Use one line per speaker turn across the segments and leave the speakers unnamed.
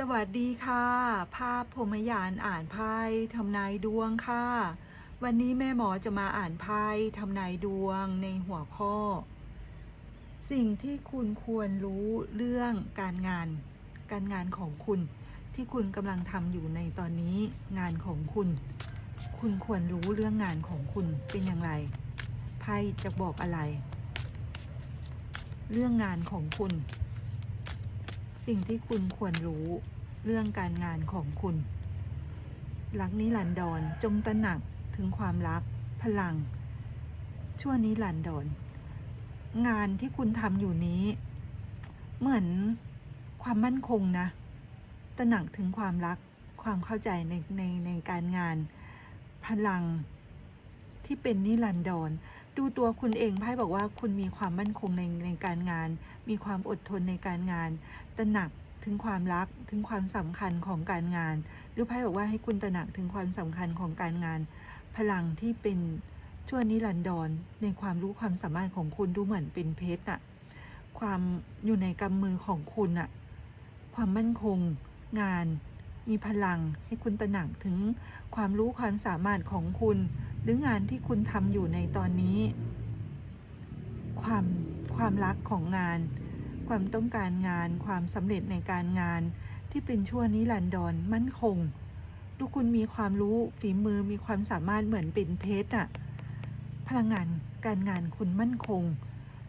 สวัสดีค่ะ ภาพพรมยานอ่านไพ่ทำนายดวงค่ะ วันนี้แม่หมอจะมาอ่านไพ่ทำนายดวงในหัวข้อ สิ่งที่คุณควรรู้เรื่องการงาน การงานของคุณ ที่คุณกำลังทำอยู่ในตอนนี้งานของคุณ คุณควรรู้เรื่องงานของคุณเป็นอย่างไรไพ่จะบอกอะไร เรื่องงานของคุณ สิ่งที่คุณควรรู้เรื่องการงานของคุณ รักนิรันดรจงตระหนักถึงความรัก พลัง ชั่วนิรันดรงานที่คุณทำอยู่นี้ เหมือนความมั่นคงนะตระหนักถึงความรักความเข้าใจในในในการงาน พลังที่เป็นนิรันดร ดูตัวคุณเองไพ่บอกว่าคุณมีความมั่นคงในในการงาน มีความอดทนในการงานตระหนักถึงความรักถึงความสำคัญของการงาน หรือไพ่บอกว่าให้คุณตระหนักถึงความสำคัญของการงาน พลังที่เป็นชั่วนิรันดรในความรู้ความสามารถของคุณดูเหมือนเป็นเพชรอะความอยู่ในกำมือของคุณอะความมั่นคงงาน มีพลังให้คุณตระหนักถึงความรู้ความสามารถของคุณ หรืองานที่คุณทำอยู่ในตอนนี้ ความความรักของงาน ความต้องการงาน ความสำเร็จในการงานที่เป็นชั่วนิรันดรมั่นคงทุกคุณมีความรู้ฝีมือมีความสามารถเหมือนเป็นเพชรอะพลังงานการงานคุณมั่นคง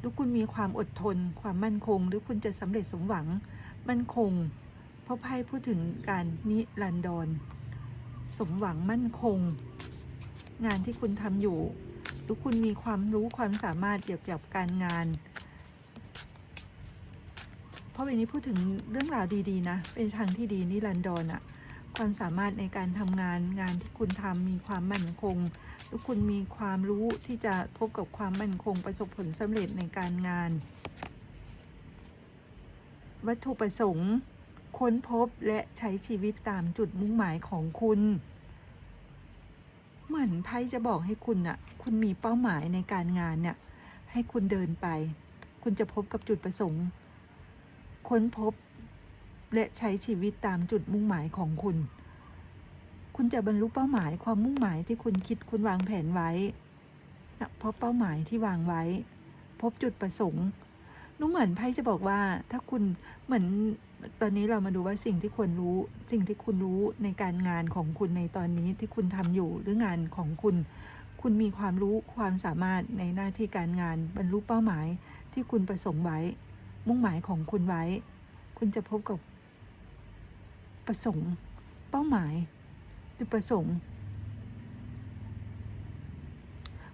ทุกคุณมีความอดทน ความมั่นคง หรือคุณจะสำเร็จสมหวัง มั่นคง เพราะไพ่พูดถึงการนิรันดรสมหวังมั่นคง งานที่คุณทำอยู่ทุกคุณมีความรู้ความสามารถเกี่ยวกับการงาน เพราะวันนี้พูดถึงเรื่องราวดีๆ นะ เป็นทางที่ดีนิรันดรอะความสามารถในการทำงานงานที่คุณทำมีความมั่นคงทุกคุณมีความรู้ที่จะพบกับความมั่นคงประสบผลสำเร็จในการงาน วัตถุประสงค์ ค้นพบและใช้ชีวิตตามจุดมุ่งหมายของคุณ เหมือนไพ่จะบอกให้คุณน่ะ คุณมีเป้าหมายในการงานเนี่ย ให้คุณเดินไป คุณจะพบกับจุดประสงค์ ค้นพบ และใช้ชีวิตตามจุดมุ่งหมายของคุณ คุณจะบรรลุเป้าหมายความมุ่งหมายที่คุณคิดคุณวางแผนไว้นะเพราะเป้าหมายที่วางไว้ พบจุดประสงค์นุ้เหมือนไพ่จะบอกว่า ถ้าคุณเหมือนตอนนี้เรามาดูว่าสิ่งที่ควรรู้ สิ่งที่คุณรู้ในการงานของคุณในตอนนี้ที่คุณทำอยู่หรืองานของคุณ คุณมีความรู้ความสามารถในหน้าที่การงานบรรลุเป้าหมายที่คุณประสงค์ไว้ มุ่งหมายของคุณไว้ คุณจะพบกับ ประสงค์ เป้าหมายจุดประสงค์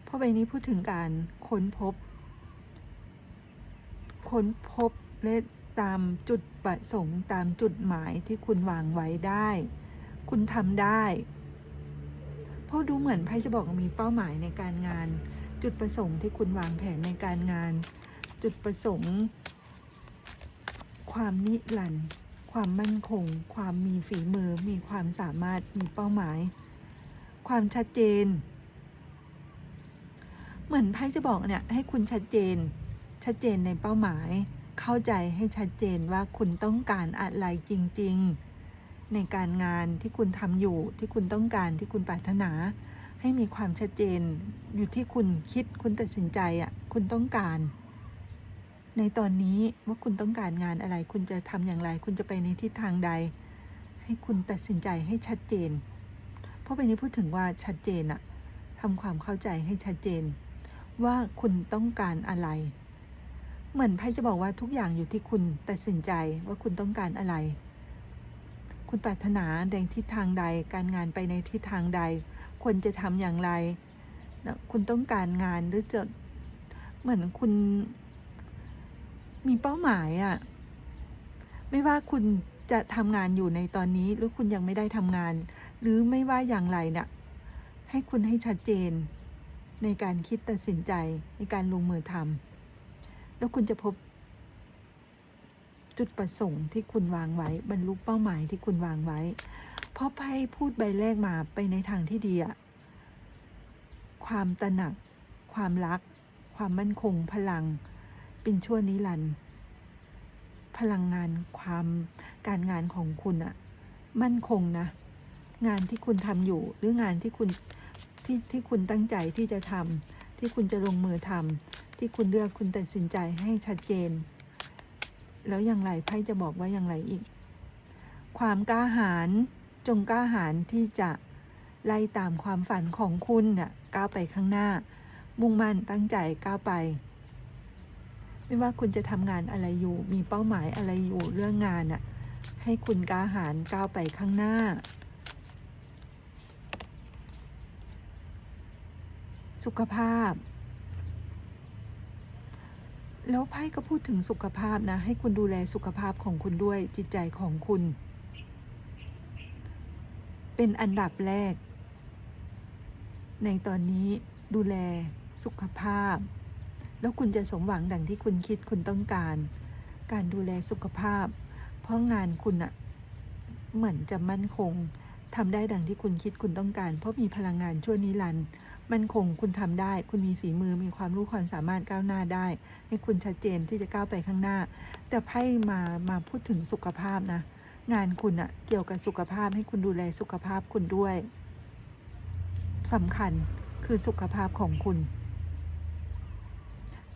เพราะใบนี้พูดถึงการค้นพบ ค้นพบและ ตามจุดประสงค์ตามจุดหมายที่คุณวางไว้ได้ คุณทำได้เพราะดูเหมือนไพ่จะบอกมีเป้าหมายในการงาน จุดประสงค์ที่คุณวางแผนในการงาน จุดประสงค์ ความนิรันดร์ความมั่นคง ความมีฝีมือ มีความสามารถมีเป้าหมาย ความชัดเจน เหมือนไพ่จะบอกเนี่ยให้คุณชัดเจน ชัดเจนในเป้าหมาย เข้าใจให้ชัดเจนว่าคุณต้องการอะไรจริง ๆ ในการงานที่คุณทำอยู่ที่คุณต้องการที่คุณปรารถนา ให้มีความชัดเจน อยู่ที่คุณคิดคุณตัดสินใจอะคุณต้องการ ในตอนนี้ว่าคุณต้องการงานอะไร คุณจะทำอย่างไร คุณจะไปในทิศทางใด ให้คุณตัดสินใจให้ชัดเจน เพราะไปนี้พูดถึงว่าชัดเจนอะทำความเข้าใจให้ชัดเจน ว่าคุณต้องการอะไร เหมือนไพ่จะบอกว่าทุกอย่างอยู่ที่คุณตัดสินใจว่าคุณต้องการอะไร คุณปรารถนาในทิศทางใด การงานไปในทิศทางใด ควรจะทำอย่างไรนะคุณต้องการงานหรือจะเหมือนคุณมีเป้าหมายอะไม่ว่าคุณจะทำงานอยู่ในตอนนี้ หรือคุณยังไม่ได้ทำงาน หรือไม่ว่าอย่างไรเนี่ยให้คุณให้ชัดเจน ในการคิดตัดสินใจในการลงมือทำ แล้วคุณจะพบ จุดประสงค์ที่คุณวางไว้ บรรลุเป้าหมายที่คุณวางไว้ เพราะไพ่พูดใบแรกมาไปในทางที่ดีอะความตระหนัก ความรัก ความมั่นคง พลัง เป็นชั่วนิรันดร์พลังงานความการงานของคุณอะมั่นคงนะ งานที่คุณทำอยู่ หรืองานที่คุณที่ที่คุณตั้งใจที่จะทำที่คุณจะลงมือทำ ที่คุณเลือกคุณตัดสินใจให้ชัดเจน แล้วอย่างไรไพ่จะบอกว่าอย่างไรอีก ความกล้าหาญจงกล้าหาญที่จะไล่ตามความฝันของคุณน่ะก้าวไปข้างหน้า มุ่งมั่นตั้งใจก้าวไป ไม่ว่าคุณจะทำงานอะไรอยู่ มีเป้าหมายอะไรอยู่เรื่องงานน่ะให้คุณกล้าหาญก้าวไปข้างหน้า สุขภาพ แล้วไพ่ก็พูดถึงสุขภาพนะ ให้คุณดูแลสุขภาพของคุณด้วยจิตใจของคุณ เป็นอันดับแรก ในตอนนี้ดูแลสุขภาพ แล้วคุณจะสมหวังดังที่คุณคิดคุณต้องการ การดูแลสุขภาพ เพราะงานคุณอะเหมือนจะมั่นคงทำได้ดังที่คุณคิดคุณต้องการ เพราะมีพลังงานชั่วนิรันดร์ มันคงคุณทำได้ คุณมีฝีมือมีความรู้ความสามารถก้าวหน้าได้ให้คุณชัดเจนที่จะก้าวไปข้างหน้า แต่ไพ่มามาพูดถึงสุขภาพนะ งานคุณอะเกี่ยวกับสุขภาพให้คุณดูแลสุขภาพคุณด้วยสำคัญคือสุขภาพของคุณ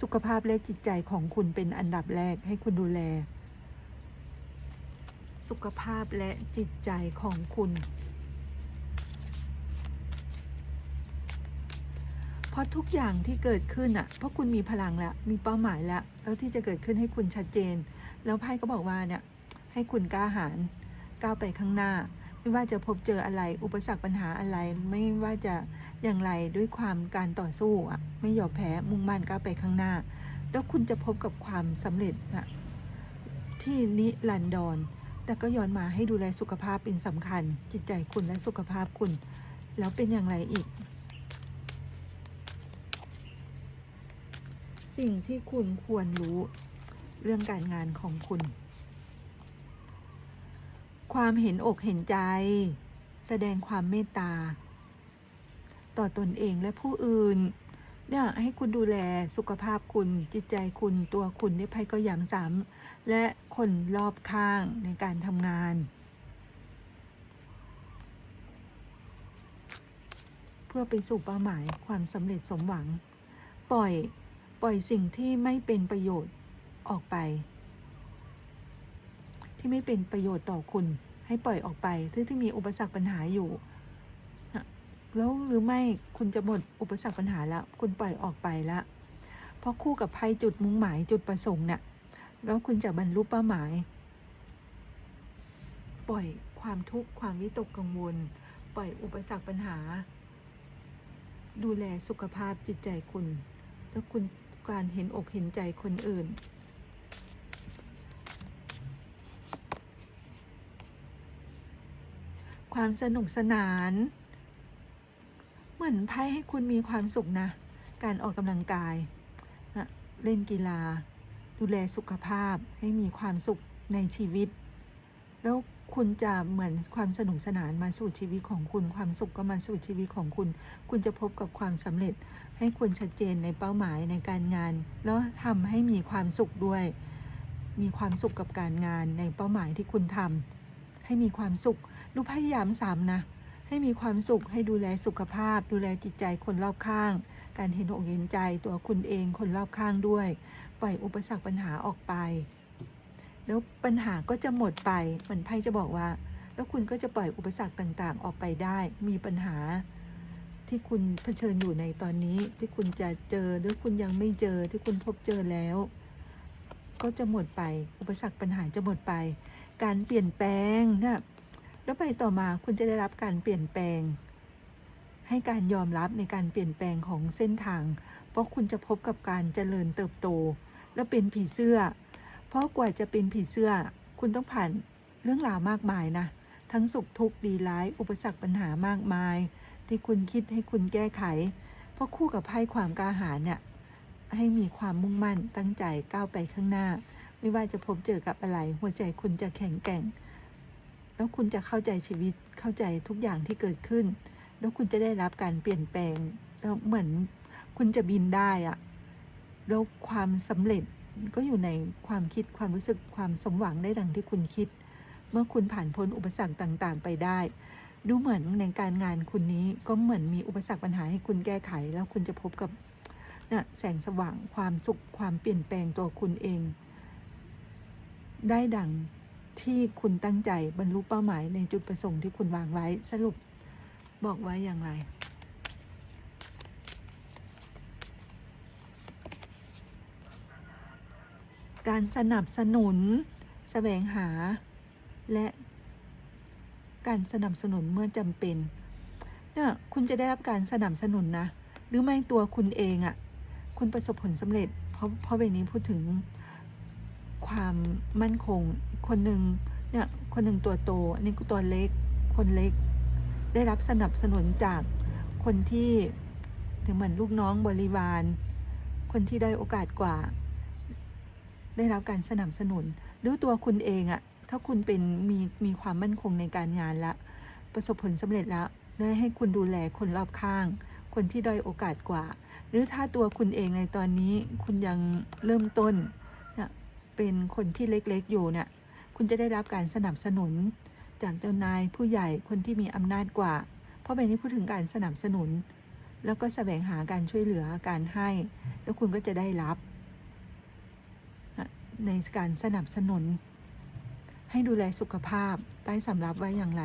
สุขภาพและจิตใจของคุณเป็นอันดับแรกให้คุณดูแล สุขภาพและจิตใจของคุณ เพราะทุกอย่างที่เกิดขึ้นอะ เพราะคุณมีพลังแล้ว มีเป้าหมายแล้ว แล้วที่จะเกิดขึ้นให้คุณชัดเจน แล้วไพ่ก็บอกว่าเนี่ย ให้คุณกล้าหาญก้าวไปข้างหน้า ไม่ว่าจะพบเจออะไร อุปสรรคปัญหาอะไร ไม่ว่าจะอย่างไรด้วยความการต่อสู้อะ ไม่ยอมแพ้ มุ่งมั่นก้าวไปข้างหน้า แล้วคุณจะพบกับความสำเร็จอะที่นิรันดรแต่ก็ย้อนมาให้ดูแลสุขภาพเป็นสำคัญ จิตใจคุณและสุขภาพคุณ แล้วเป็นอย่างไรอีก สิ่งที่คุณควรรู้เรื่องการงานของคุณ ความเห็นอกเห็นใจ แสดงความเมตตา ต่อตนเองและผู้อื่นเนี่ยให้คุณดูแลสุขภาพคุณจิตใจคุณตัวคุณเนี่ยไพ่ก็ย้ำซ้ำและคนรอบข้างในการทำงาน เพื่อไปสู่เป้าหมายความสำเร็จสมหวัง ปล่อย ปล่อยสิ่งที่ไม่เป็นประโยชน์ออกไป ที่ไม่เป็นประโยชน์ต่อคุณ ให้ปล่อยออกไปที่ที่มีอุปสรรคปัญหาอยู่แล้วหรือไม่คุณจะหมดอุปสรรคปัญหาแล้วคุณปล่อยออกไปแล้วเพราะคู่กับภัยจุดมุ่งหมายจุดประสงค์เนี่ยแล้วคุณจะบรรลุเป้าหมาย ปล่อยความทุกข์ความวิตกกังวล ปล่อยอุปสรรคปัญหา ดูแลสุขภาพจิตใจคุณ แล้วคุณ การเห็นอกเห็นใจคนอื่น ความสนุกสนาน เหมือนไพ่ให้คุณมีความสุขนะ การออกกำลังกาย เล่นกีฬา ดูแลสุขภาพให้มีความสุขในชีวิต แล้วคุณจะเหมือนความสนุกสนานมาสู่ชีวิตของคุณ ความสุขก็มาสู่ชีวิตของคุณ คุณจะพบกับความสำเร็จ ให้คุณชัดเจนในเป้าหมายในการงาน แล้วทำให้มีความสุขด้วย มีความสุขกับการงานในเป้าหมายที่คุณทำให้มีความสุขดูพยายามซ้ำนะ ให้มีความสุขให้ดูแลสุขภาพ ดูแลจิตใจคนรอบข้าง การเห็นอกเห็นใจตัวคุณเองคนรอบข้างด้วย ปล่อยอุปสรรคปัญหาออกไป แล้วปัญหาก็จะหมดไปเหมือนไพ่จะบอกว่า แล้วคุณก็จะปล่อยอุปสรรคต่างๆ ออกไปได้ มีปัญหาที่คุณเผชิญอยู่ในตอนนี้ ที่คุณจะเจอหรือคุณยังไม่เจอที่คุณพบเจอแล้ว ก็จะหมดไป อุปสรรคปัญหาจะหมดไป การเปลี่ยนแปลงนะแล้วไปต่อมาคุณจะได้รับการเปลี่ยนแปลง ให้การยอมรับในการเปลี่ยนแปลงของเส้นทาง เพราะคุณจะพบกับการเจริญเติบโต และเป็นผีเสื้อ ราะกว่าจะเป็นผีเสื้อ คุณต้องผ่านเรื่องราวมากมายนะ ทั้งสุขทุกข์ดีร้าย อุปสรรคปัญหามากมาย ที่คุณคิดให้คุณแก้ไข เพราะคู่กับไพ่ความกล้าหาญเนี่ยให้มีความมุ่งมั่นตั้งใจก้าวไปข้างหน้า ไม่ว่าจะพบเจอกับอะไร หัวใจคุณจะแข็งแกร่ง แล้วคุณจะเข้าใจชีวิตเข้าใจทุกอย่างที่เกิดขึ้น แล้วคุณจะได้รับการเปลี่ยนแปลงแล้วเหมือนคุณจะบินได้อะแล้วความสำเร็จ ก็อยู่ในความคิดความรู้สึกความสมหวังได้ดังที่คุณคิด เมื่อคุณผ่านพ้นอุปสรรคต่างๆ ไปได้ ดูเหมือนในการงานคุณนี้ก็เหมือนมีอุปสรรคปัญหาให้คุณแก้ไข แล้วคุณจะพบกับนะแสงสว่างความสุขความเปลี่ยนแปลงตัวคุณเอง ได้ดังที่คุณตั้งใจบรรลุเป้าหมายในจุดประสงค์ที่คุณวางไว้สรุปบอกไว้อย่างไร การสนับสนุนแสวงหา และการสนับสนุนเมื่อจำเป็นเนี่ยคุณจะได้รับการสนับสนุนนะ หรือไม่ตัวคุณเองอะ่ะ คุณประสบผลสำเร็จ เพราะเพราะใบนี้พูดถึงความมั่นคง คนหนึ่งเนี่ยคนหนึ่งตัวโตอันนี้ก็ตัวเล็ก คนเล็ก ได้รับสนับสนุนจากคนที่ถึงเหมือนลูกน้องบริวาร คนที่ได้โอกาสกว่า ได้รับการสนับสนุนหรือตัวคุณเองอะถ้าคุณเป็นมีมีความมั่นคงในการงานละ ประสบผลสำเร็จแล้วได้ให้คุณดูแลคนรอบข้าง คนที่ด้อยโอกาสกว่า หรือถ้าตัวคุณเองในตอนนี้คุณยังเริ่มต้นเนี่ยเป็นคนที่เล็กๆอยู่เนี่ยคุณจะได้รับการสนับสนุน จากเจ้านายผู้ใหญ่คนที่มีอำนาจกว่า เพราะใบนี้พูดถึงการสนับสนุน แล้วก็แสวงหาการช่วยเหลือการให้ แล้วคุณก็จะได้รับ ในการสนับสนุน ให้ดูแลสุขภาพใต้สำรับไว้อย่างไร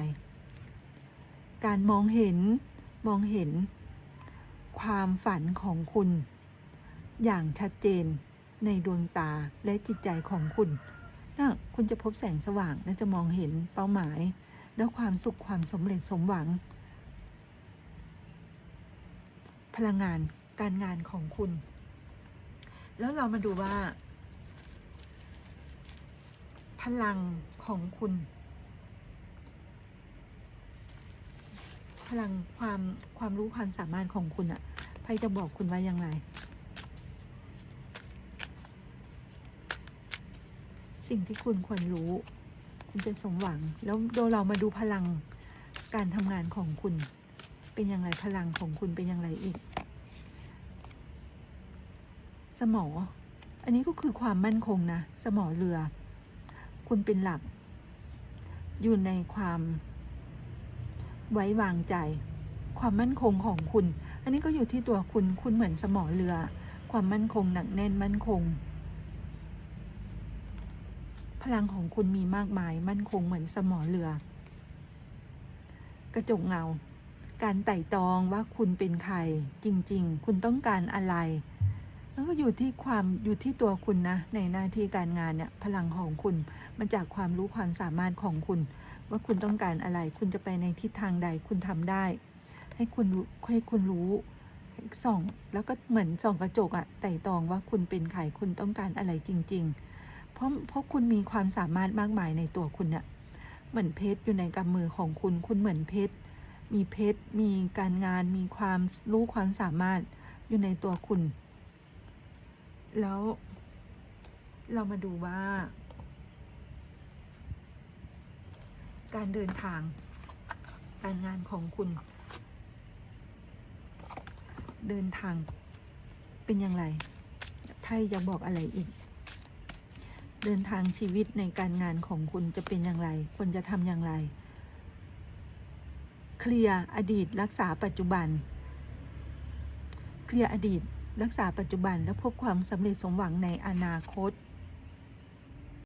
การมองเห็นมองเห็น ความฝันของคุณ อย่างชัดเจนในดวงตาและจิตใจของคุณนะคุณจะพบแสงสว่างและจะมองเห็นเป้าหมาย และความสุขความสำเร็จสมหวัง พลังงานการงานของคุณ แล้วเรามาดูว่า พลังของคุณ พลังความความรู้ความสามารถของคุณอะไพ่จะบอกคุณว่าอย่างไร สิ่งที่คุณควรรู้ คุณจะสมหวัง แล้วโดยเรามาดูพลังการทำงานของคุณ เป็นอย่างไรพลังของคุณเป็นอย่างไรอีก สมอ อันนี้ก็คือความมั่นคงนะ สมอเรือ คุณเป็นหลัก อยู่ในความไว้วางใจ ความมั่นคงของคุณ อันนี้ก็อยู่ที่ตัวคุณ คุณเหมือนสมอเรือ ความมั่นคงหนักแน่นมั่นคง พลังของคุณมีมากมาย มั่นคงเหมือนสมอเรือ กระจกเงา การไต่ตองว่าคุณเป็นใคร จริง ๆ คุณต้องการอะไร ก็อยู่ที่ความอยู่ที่ตัวคุณนะ ในหน้าที่การงานเนี่ยพลังของคุณมันจากความรู้ความสามารถของคุณ ว่าคุณต้องการอะไร คุณจะไปในทิศทางใดคุณทำได้ ให้คุณให้คุณรู้ส่องแล้วก็เหมือนส่องกระจกอะไต่ตองว่าคุณเป็นใครคุณต้องการอะไรจริง ๆ เพราะเพราะคุณมีความสามารถมากมายในตัวคุณเนี่ยเหมือนเพชรอยู่ในกำมือของคุณ คุณเหมือนเพชรมีเพชรมีการงานมีความรู้ความสามารถอยู่ในตัวคุณ แล้ว เรามาดูว่า การเดินทาง การงานของคุณ เดินทางเป็นอย่างไรไพ่จะบอกอะไรอีก เดินทางชีวิตในการงานของคุณจะเป็นอย่างไรควรจะทำอย่างไร เคลียร์อดีตรักษาปัจจุบัน เคลียร์อดีต รักษาปัจจุบันและพบความสำเร็จสมหวังในอนาคต